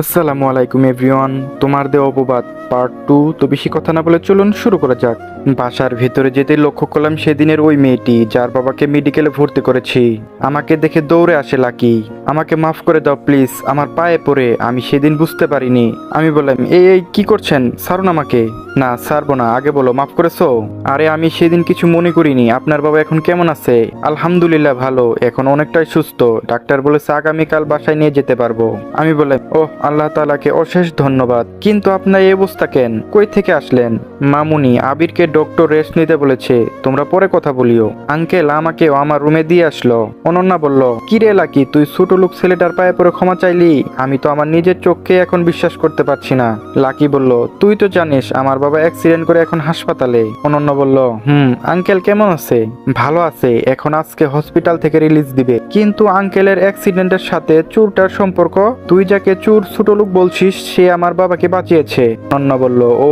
আসসালামু আলাইকুম এভরিওয়ান, তোমার দেওয়া অপবাদ পার্ট টু তো বেশি কথা না বলে চলুন শুরু করা যাক। বাসার ভেতরে যেতে লক্ষ্য করলাম সেদিনের ওই মেয়েটি, যার বাবাকে মেডিকেলে ভর্তি করেছি। আমাকে দেখে দৌড়ে আসে লাকি। আমাকে মাফ করে দাও প্লিজ আমার পায়ে পড়ে, আমি সেদিন বুঝতে পারিনি। আমি বললাম, এই কি করছেন? সারুন আমাকে। না, ছাড়বো না, আগে বলো, মাফ করেছ? আরে আমি সেদিন কিছু মনে করিনি, আপনার বাবা এখন কেমন আছে? আলহামদুলিল্লাহ ভালো, এখন অনেকটাই সুস্থ, ডাক্তার বলেছে আগামীকাল বাসায় নিয়ে যেতে পারব। আমি বললাম ও আল্লাহ তালাকে অশেষ ধন্যবাদ, কিন্তু আপনার এই অবস্থা কেন? কই থেকে আসলেন? মামুনি, আবিরকে ডক্টর রেস্ট নিতে বলেছে, তোমরা পরে কথা বলিও। আঙ্কেল আমাকেও আমার রুমে দিয়ে আসলো। অনন্যা বলল, কি রে লাকি, তুই ছোট লোক ছেলেটার পায়ে পরে ক্ষমা চাইলি? আমি তো আমার নিজের চোখকে এখন বিশ্বাস করতে পারছি না। লাকি বলল, তুই তো জানিস, আমার বাবা অ্যাক্সিডেন্ট করে এখন হাসপাতালে। অনন্য বলল, হুম আঙ্কেল কেমন আছে? ভালো আছে, এখন আজকে হসপিটাল থেকে রিলিজ দিবে। কিন্তু আঙ্কেলের অ্যাক্সিডেন্টের সাথে চুরটার সম্পর্ক, তুই যাকে চুর ছোট লোক বলছিস, সে আমার বাবাকে বাঁচিয়েছে। অনন্য বলল, ও,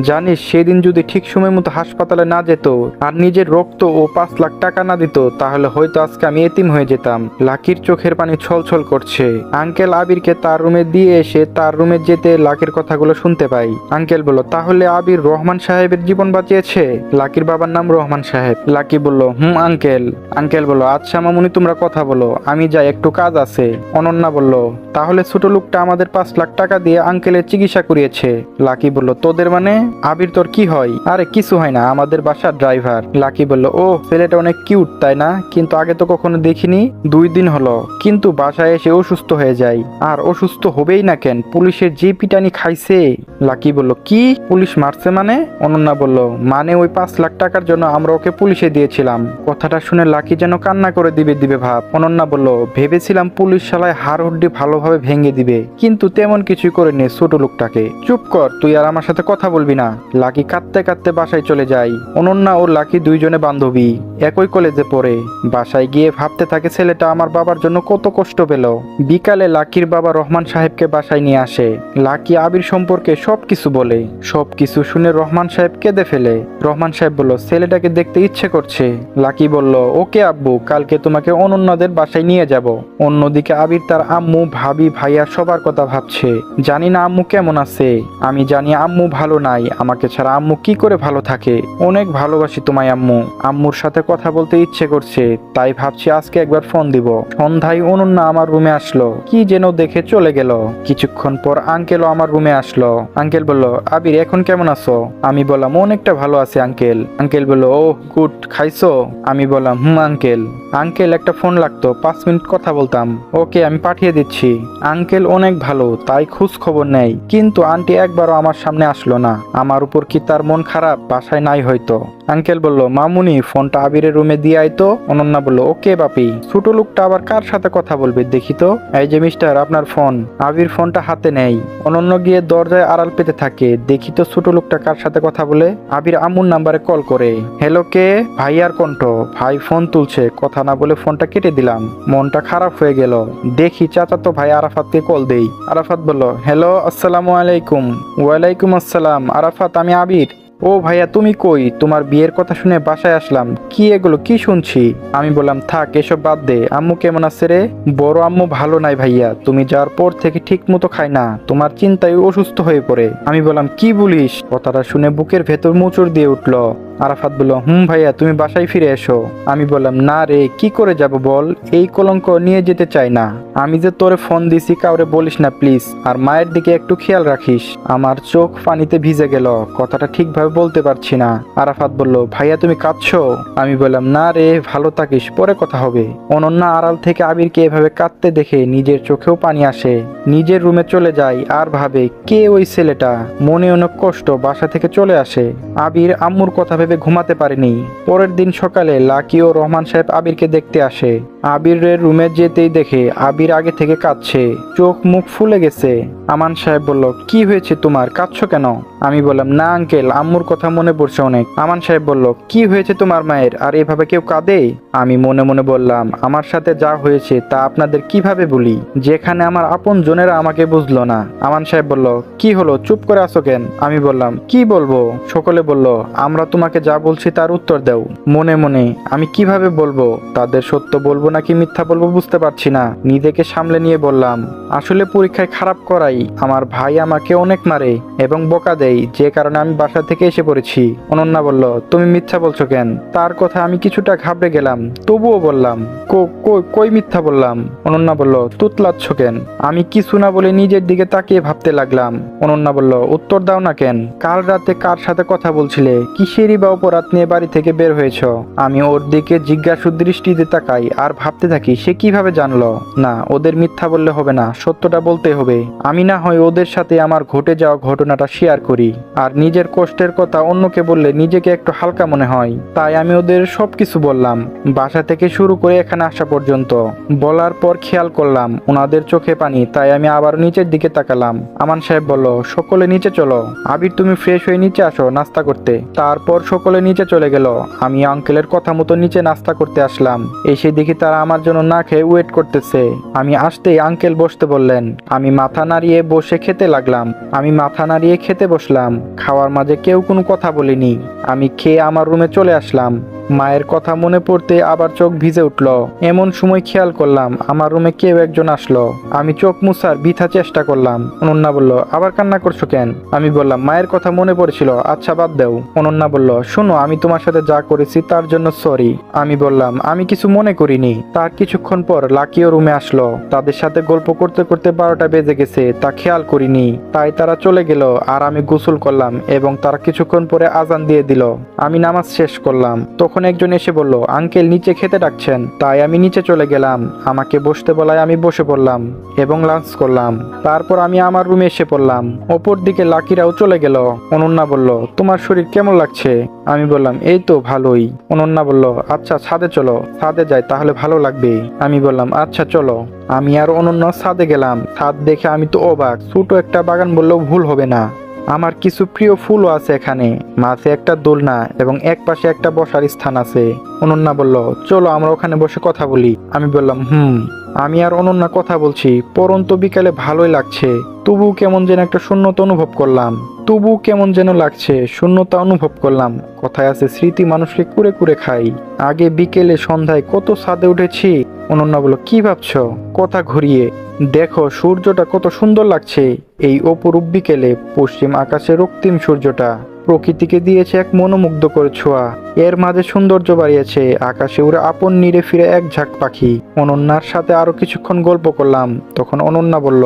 জানিস, সেদিন যদি ঠিক সময় মতো হাসপাতালে না যেত আর নিজের রক্ত ও পাঁচ লাখ টাকা না দিত, তাহলে হয়তো আজকে আমি এতিম হয়ে যেতাম। লাকির চোখের পানি ছলছল করছে। আঙ্কেল আবিরকে তার রুমে দিয়ে এসে তার রুমে যেতে লাকির কথাগুলো শুনতে পাই। আঙ্কেল বলল, তাহলে আবির রহমান সাহেবের জীবন বাঁচিয়েছে? লাকির বাবার নাম রহমান সাহেব। লাকি বলল, হুম, আঙ্কেল। আঙ্কেল বলল আচ্ছা মামুনি, তোমরা কথা বলো। আমি যাই, একটু কাজ আছে। অনন্যা বলল, তাহলে ছোট লোকটা আমাদের পাঁচ লাখ টাকা দিয়ে আঙ্কেলের চিকিৎসা করিয়েছে। লাকি বলল, তোদের মানে? আবির, তোর কি হয়? আরে, কিছু হয় না, আমাদের বাসার ড্রাইভার। লাকি বলল ও ছেলেটা অনেক কিউট, তাই না? কিন্তু আগে তো কখনো দেখিনি। দুই দিন হলো, কিন্তু বাসায় এসে অসুস্থ হয়ে যায়। আর অসুস্থ হবেই না কেন? পুলিশের যে পিটানি খাইছে। লাকি বলল, কি? পুলিশ মারছে মানে? অনন্যা বলল মানে ওই পাঁচ লাখ টাকার জন্য আমরা ওকে পুলিশে দিয়েছিলাম। কথাটা শুনে লাকি যেন কান্না করে দিবে দিবে ভাব। অনন্যা বলল, ভেবেছিলাম পুলিশ শালায় হাড় হুড্ডি ভালোভাবে ভেঙে দিবে, কিন্তু তেমন কিছুই করেনি ছোট লোকটাকে। চুপ কর, তুই আর আমার সাথে কথা বলবি না। লাকি কাঁদতে কাঁদতে বাসায় চলে যায়। অনন্যা ও লাকি দুইজনে বান্ধবী, একই কলেজে পড়ে। বাসায় গিয়ে ভাবতে থাকে ছেলেটা আমার বাবার জন্য কত কষ্ট পেল। বিকালে লাকির বাবা রহমান সাহেবকে বাসায় নিয়ে আসে। লাকি আবির সম্পর্কে সবকিছু বলে। সবকিছু শুনে রহমান সাহেব কেঁদে ফেলে। রহমান সাহেব বলল, ছেলেটাকে দেখতে ইচ্ছে করছে। লাকি বলল, ওকে আব্বু, কালকে তোমাকে অনন্যদের বাসায় নিয়ে যাব। অন্যদিকে আবির তার আম্মু, ভাবি, ভাইয়া সবার কথা ভাবছে। জানি না আম্মু কেমন আছে। আমি জানি আম্মু ভালো নাই। আমাকে ছাড়া আম্মু কি করে ভালো থাকে? অনেক ভালোবাসি তোমায় আম্মু। আম্মুর সাথে কথা বলতে ইচ্ছে করছে, তাই ভাবছি আজকে একবার ফোন দিব। সন্ধ্যায় অনন্যা আমার রুমে আসলো। কি যেন দেখে চলে গেল। কিছুক্ষণ পর আঙ্কেলও আমার রুমে আসলো। আঙ্কেল বলল, আবির, এখন কেমন আছো? আমি বললাম, অনেকটা ভালো আছে, আঙ্কেল। আঙ্কেল বলল ও গুড, খাইছো? আমি বললাম, হুম, আঙ্কেল। আঙ্কেল একটা ফোন লাগতো, পাঁচ মিনিট কথা বলতাম। ওকে, আমি পাঠিয়ে দিচ্ছি। আঙ্কেল অনেক ভালো, তাই খোঁজ খবর নেই। কিন্তু আন্টি একবারও আমার সামনে আসলো না। আমার উপর কি তার মন খারাপ? বাসায় নাই হয়তো। আঙ্কেল বলল, মামুনি, ফোনটা আবিরের রুমে দিয়ে আইতো। অনন্যা বলল, ওকে বাপি, ছোট লোকটা আবার কার সাথে কথা বলবে দেখি তো? এই যে মিস্টার আপনার ফোন আবির ফোনটা হাতে নেই। অনন্য গিয়ে দরজায় আড়াল পেতে থাকে, দেখি তো ছোট লোকটা কার সাথে কথা বলে। আবির আমুর নাম্বারে কল করে, হ্যালো কে, ভাইয়ার কণ্ঠ, ভাই ফোন তুলছে, কথা না বলে ফোনটা কেটে দিলাম। মনটা খারাপ হয়ে গেল। দেখি চাচা তো ভাই আরাফাতকে কল দেই। আরাফাত বলল, হ্যালো, আসসালামু আলাইকুম। ওয়ালাইকুম আসসালাম, আরাফাত, আমি আবির। ও ভাইয়া, তুমি কই? তোমার বিয়ের কথা শুনে বাসায় আসলাম। কি এগুলো? কি শুনছি? আমি বললাম, থাক, এসব বাদ দে। আম্মু কেমন আছে রে? বড় আম্মু ভালো নাই ভাইয়া। তুমি যাওয়ার পর থেকে ঠিক মতো খায় না। তোমার চিন্তায় অসুস্থ হয়ে পড়ে। আমি বললাম, কি বলিস? কথাটা শুনে বুকের ভেতর মোচড় দিয়ে উঠল। আরাফাত বলল, হুম ভাইয়া, তুমি বাসায় ফিরে এসো। আমি বললাম, না রে, কি করে যাব বল? এই কলঙ্ক নিয়ে যেতে চাই না। আমি যে তোরে ফোন দিছি কাউরে বলিস না, প্লিজ। আর মায়ের দিকে একটু খেয়াল রাখিস। আমার চোখ পানিতে ভিজে গেল, কথাটা ঠিকভাবে বলতে পারছি না। আরাফাত বলল, ভাইয়া, তুমি কাঁদছো? আমি বললাম, না রে, ভালো থাকিস, পরে কথা হবে। অনন্যা আড়াল থেকে আবিরকে এভাবে কাঁদতে দেখে নিজের চোখেও পানি আসে। নিজের রুমে চলে যায়, আর ভাবে, কে ওই ছেলেটা? মনে অনেক কষ্ট বাসা থেকে চলে আসে। আবির আম্মুর কথা ভেবে ঘুমাতে পারেনি। পরের দিন সকালে লাকি ও রহমান সাহেব আবিরকে দেখতে আসে। আবিরের রুমে যেতেই দেখে আবির আগে থেকে কাঁদছে। চোখ মুখ ফুলে গেছে। আমান সাহেব বলল, কি হয়েছে তোমার? কাঁদছো কেন? আমি বললাম, না আঙ্কেল, আম্মুর কথা মনে পড়ছে অনেক। আমান সাহেব বলল, কি হয়েছে তোমার মায়ের? আর এভাবে কেউ কাঁদে? আমি মনে মনে বললাম, আমার সাথে যা হয়েছে তা আপনাদের কীভাবে বলি? যেখানে আমার আপন জনেরা আমাকে বুঝলো না। আমান সাহেব বলল, কি হলো? চুপ করে আসো কেন? আমি বললাম, কি বলব? সকলে বলল, আমরা তোমাকে যা বলছি তার উত্তর দাও। মনে মনে, আমি কীভাবে বলব? তাদের সত্য বলব নাকি মিথ্যা বলব বুঝতে পারছি না। নিজেকে সামলে নিয়ে বললাম, আসলে পরীক্ষায় খারাপ করাই আমার ভাই আমাকে অনেক মারে এবং বকা দেয়, যে কারণে আমি বাসা থেকে এসে পড়েছি। অনন্যা বলল, তুমি মিথ্যা বলছো কেন? তার কথা আমি কিছুটা ঘাবড়ে গেলাম, তবুও বললাম, "কো- কো- কই মিথ্যা বললাম? অনন্যা বলল, তুতলাচ্ছ কেন? আমি কিছু না বলে নিজের দিকে তাকিয়ে ভাবতে লাগলাম। অনন্যা বলল, উত্তর দাও না কেন? কাল রাতে কার সাথে কথা বলছিলে? কিসেরই বা অপরাধ নিয়ে বাড়ি থেকে বের হয়েছ? আমি ওর দিকে জিজ্ঞাসু দৃষ্টিতে তাকাই আর ভাবতে থাকি, সে কীভাবে জানলো? না, ওদের মিথ্যা বললে হবে না, সত্যটা বলতে হবে। আমি না হয় ওদের সাথে আমার ঘটে যাওয়া ঘটনাটা শেয়ার করি। আর নিজের কষ্টের কথা অন্যকে বললে নিজেকে একটু হালকা মনে হয়। তাই আমি ওদের সবকিছু বললাম। বাসা থেকে শুরু করে এখানে আসা পর্যন্ত। বলার পর খেয়াল করলাম, ওনাদের চোখে পানি, তাই আমি আবার নিচের দিকে তাকালাম। আমান সাহেব বলল, সকলে নিচে চলো। আবির, তুমি ফ্রেশ হয়ে নিচে আসো নাস্তা করতে। তারপর সকলে নিচে চলে গেল। আমি আঙ্কেলের কথা মতো নিচে নাস্তা করতে আসলাম। এসে দেখি তারা আমার জন্য না খেয়ে ওয়েট করতেছে। আমি আসতেই আঙ্কেল বসতে বললেন। আমি মাথা নাড়িয়ে বসে খেতে লাগলাম। আমি মাথা নাড়িয়ে খেতে বসলাম। খাওয়ার মাঝে কেউ কোনো কথা বলিনি। আমি খেয়ে আমার রুমে চলে আসলাম। মায়ের কথা মনে পড়তে আবার চোখ ভিজে উঠল। এমন সময় খেয়াল করলাম, আমার রুমে কেউ একজন আসলো। আমি চোখ মুছার বৃথা চেষ্টা করলাম। অনন্যা বলল, আবার কান্না করছ কেন? আমি বললাম, মায়ের কথা মনে পড়েছিল আচ্ছা বাদ দেও। অনন্যা বলল, শোনো, আমি তোমার সাথে যা করেছি তার জন্য সরি। আমি বললাম, আমি কিছু মনে করিনি। তার কিছুক্ষণ পর লাকিও রুমে আসলো। তাদের সাথে গল্প করতে করতে বারোটা বেজে গেছে, তা খেয়াল করিনি। তাই তারা চলে গেল, আর আমি গোসল করলাম এবং তারা কিছুক্ষণ পরে আজান দিয়ে দিল। আমি নামাজ শেষ করলাম। তখন একজন এসে বলল, আঙ্কেল, নিচে খেতে ডাকছেন। তাই আমি নিচে চলে গেলাম। আমাকে বসতে বলায় আমি বসে পড়লাম এবং লাঞ্চ করলাম। তারপর আমি আমার রুমে এসে পড়লাম। ওপর দিকে লাকিরাও চলে গেল। অনন্যা বলল, তোমার শরীর কেমন লাগছে? আমি বললাম, এই তো ভালোই। অনন্যা বলল আচ্ছা ছাদে চলো। ছাদে যাই, তাহলে ভালো লাগবে। আমি বললাম আচ্ছা চলো। আমি আর অনন্য ছাদে গেলাম। ছাদ দেখে আমি তো অবাক। ছোট একটা বাগান বললেও ভুল হবে না। আমার কিছু প্রিয় ফুলও আছে এখানে। মাঝে একটা দোলনা এবং এক পাশে একটা বসার স্থান আছে। অনন্যা বলল, চলো আমরা ওখানে বসে কথা বলি। আমি বললাম, হুম। আমি আর অনন্যা কথা বলছি, পরন্ত বিকালে ভালোই লাগছে। তবু কেমন যেন একটা শূন্যতা অনুভব করলাম। তবু কেমন যেন লাগছে, শূন্যতা অনুভব করলাম। কথায় আছে, স্মৃতি মানুষকে কুরে কুরে খাই। আগে বিকেলে সন্ধ্যায় কত ছাদে উঠেছি? অনন্যা বলল, কি ভাবছ? কথা ঘুরিয়ে। দেখো, সূর্যটা কত সুন্দর লাগছে। এই অপরূপ বিকেলে পশ্চিম আকাশে রক্তিম সূর্যটা। প্রকৃতিকে দিয়েছে এক মনোমুগ্ধ করে ছোঁয়া। এর মাঝে সৌন্দর্য বাড়িয়েছে, আকাশে উড়ে আপন নিরে ফিরে এক ঝাঁক পাখি। অনন্যার সাথে আরও কিছুক্ষণ গল্প করলাম, তখন অনন্যা বলল,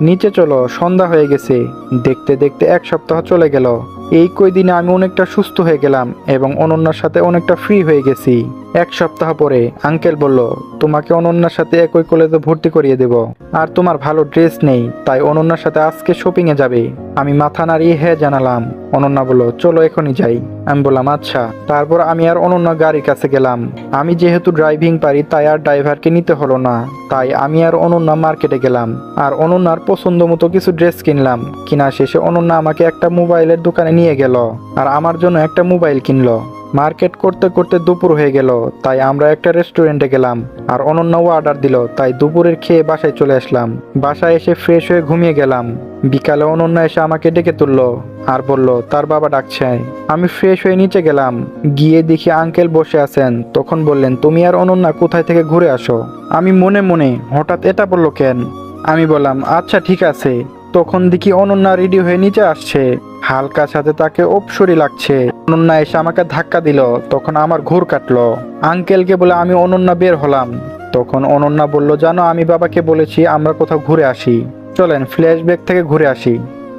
নিচে চলো, সন্ধ্যা হয়ে গেছে। দেখতে দেখতে এক সপ্তাহ চলে গেল। এই কয়দিনে আমি অনেকটা সুস্থ হয়ে গেলাম এবং অনন্যার সাথে অনেকটা ফ্রি হয়ে গেছি। এক সপ্তাহ পরে আঙ্কেল বলল, তোমাকে অনন্যার সাথে একই কলেজে ভর্তি করিয়ে দেব। আর তোমার ভালো ড্রেস নেই, তাই অনন্যার সাথে আজকে শপিং এ যাবে। আমি মাথা নাড়িয়ে হ্যাঁ জানালাম। অনন্যা বলল, চলো এখনই যাই। আমি বললাম আচ্ছা। তারপর আমি আর অনন্যা গাড়ির কাছে গেলাম। আমি যেহেতু ড্রাইভিং পারি, তাই আর ড্রাইভারকে নিতে হলো না। তাই আমি আর অনন্যা মার্কেটে গেলাম। আর অনন্যার পছন্দ মতো কিছু ড্রেস কিনলাম। কিনা শেষে অনন্যা আমাকে একটা মোবাইলের দোকানে নিয়ে গেল আর আমার জন্য একটা মোবাইল কিনলো। মার্কেট করতে করতে দুপুর হয়ে গেল, তাই আমরা একটা রেস্টুরেন্টে গেলাম আর অনন্যাও অর্ডার দিল, তাই দুপুরের খেয়ে বাসায় চলে আসলাম। বাসায় এসে ফ্রেশ হয়ে ঘুমিয়ে গেলাম। বিকালে অনন্যা এসে আমাকে ডেকে তুললো আর বলল, তার বাবা ডাকছে। আমি ফ্রেশ হয়ে নিচে গেলাম। গিয়ে দেখি আঙ্কেল বসে আছেন। তখন বললেন, তুমি আর অনন্যা কোথায় থেকে ঘুরে আসো? আমি মনে মনে হঠাৎ এটা বলল, কেন? আমি বললাম আচ্ছা ঠিক আছে। তখন দেখি অনন্যা রেডি হয়ে নিচে আসছে। হালকা সাথে তাকে অপসরি লাগছে। অনন্যা এসে আমাকে ধাক্কা দিল, তখন আমার ঘুর কাটলো। আঙ্কেলকে বলে আমি অনন্যা বের হলাম। তখন অনন্যা বলল, জানো, আমি বাবাকে বলেছি আমরা কোথাও ঘুরে আসি। চলেন, ফ্ল্যাশব্যাক থেকে ঘুরে আসি।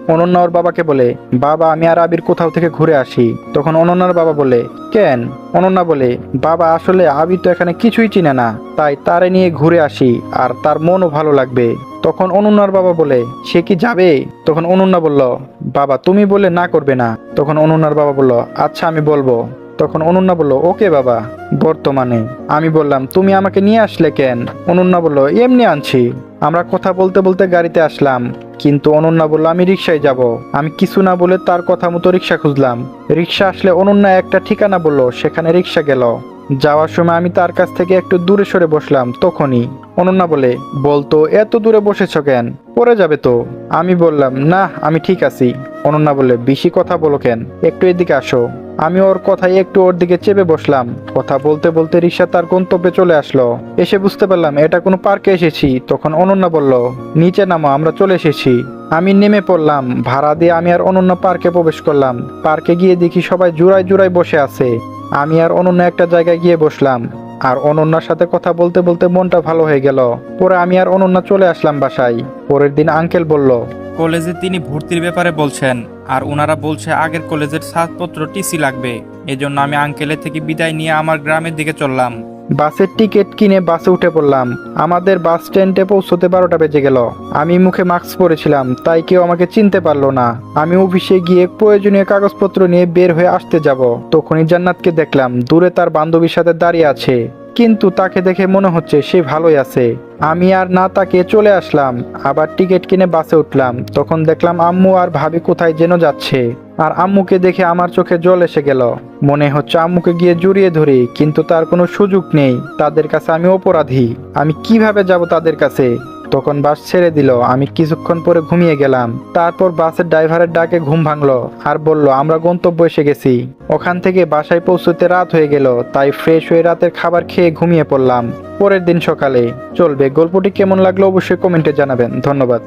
অনন্যা ওর বাবাকে বলে, বাবা, আমি আর আবির কোথাও থেকে ঘুরে আসি। তখন অনন্যার বাবা বলে, কেন? অনন্যা বলে, বাবা, আসলে আবির তো এখানে কিছুই চিনে না। তাই তারে নিয়ে ঘুরে আসি, আর তার মনও ভালো লাগবে। তখন অনন্যার বাবা বলে, সে কি যাবে? তখন অনন্যা বলল, বাবা, তুমি বলে না করবে না। তখন অনন্যার বাবা বলল আচ্ছা আমি বলব। তখন অনন্যা বলল, ওকে বাবা, বর্তমানে। আমি বললাম, তুমি আমাকে নিয়ে আসলে কেন? অনন্যা বলল, এমনি আনছি। আমরা কথা বলতে বলতে গাড়িতে আসলাম, কিন্তু অনন্যা বলল, আমি রিক্সায় যাব। আমি কিছু না বলে তার কথা মতো রিক্সা খুঁজলাম। রিক্সা আসলে অনন্যা একটা ঠিকানা বলল, সেখানে রিক্সা গেল। যাওয়ার সময় আমি তার কাছ থেকে একটু দূরে সরে বসলাম, তখনই অনন্যা বলে বলতো এত দূরে বসেছ কেন? পড়ে যাবে তো। আমি বললাম, না, আমি ঠিক আছি। অনন্যা বলে, বেশি কথা বলো কেন? একটু এদিকে আসো। আমি ওর কথায় একটু ওর দিকে চেপে বসলাম। কথা বলতে বলতে রিক্সা তার গন্তব্যে চলে আসলো। এসে বুঝতে পারলাম, এটা কোনো পার্কে এসেছি। তখন অনন্যা বলল, নিচে নামো, আমরা চলে এসেছি। আমি নেমে পড়লাম। ভাড়া দিয়ে আমি আর অনন্য পার্কে প্রবেশ করলাম। পার্কে গিয়ে দেখি সবাই জুড়ায় জুড়ায় বসে আছে। আমি আর অনন্য একটা জায়গায় গিয়ে বসলাম, আর অনন্যার সাথে কথা বলতে বলতে মনটা ভালো হয়ে গেল। পরে আমি আর অনন্যা চলে আসলাম বাসায়। পরের দিন আঙ্কেল বলল, কলেজে তিনি ভর্তির ব্যাপারে বলছেন, আর ওনারা বলছে আগের কলেজের ছাড়পত্র টিসি লাগবে। এজন্য আমি আঙ্কেলের থেকে বিদায় নিয়ে আমার গ্রামের দিকে চললাম। বাসের টিকিট কিনে বাসে উঠে পড়লাম। আমাদের বাস স্ট্যান্ডে পৌঁছতে বারোটা বেজে গেল। আমি মুখে মাস্ক পরেছিলাম, তাই কেউ আমাকে চিনতে পারল না। আমি অফিসে গিয়ে প্রয়োজনীয় কাগজপত্র নিয়ে বের হয়ে আসতে যাব। তখনই জান্নাতকে দেখলাম, দূরে তার বান্ধবীর সাথে দাঁড়িয়ে আছে। কিন্তু তাকে দেখে মনে হচ্ছে সে ভালোই আছে। আমি আর না তাকে চলে আসলাম, আবার টিকিট কিনে বাসে উঠলাম। তখন দেখলাম আম্মু আর ভাবি কোথায় যেন যাচ্ছে। আর আম্মুকে দেখে আমার চোখে জল এসে গেল। মনে হচ্ছে আম্মুকে গিয়ে জড়িয়ে ধরি, কিন্তু তার কোনো সুযোগ নেই। তাদের কাছে আমি অপরাধী। আমি কীভাবে যাব তাদের কাছে? তখন বাস ছেড়ে দিল। আমি কিছুক্ষণ পরে ঘুমিয়ে গেলাম। তারপর বাসের ড্রাইভারের ডাকে ঘুম ভাঙলো আর বলল, আমরা গন্তব্য এসে গেছি। ওখান থেকে বাসায় পৌঁছতে রাত হয়ে গেল, তাই ফ্রেশ হয়ে রাতের খাবার খেয়ে ঘুমিয়ে পড়লাম। পরের দিন সকালে। চলবে। গল্পটি কেমন লাগল অবশ্যই কমেন্টে জানাবেন। ধন্যবাদ।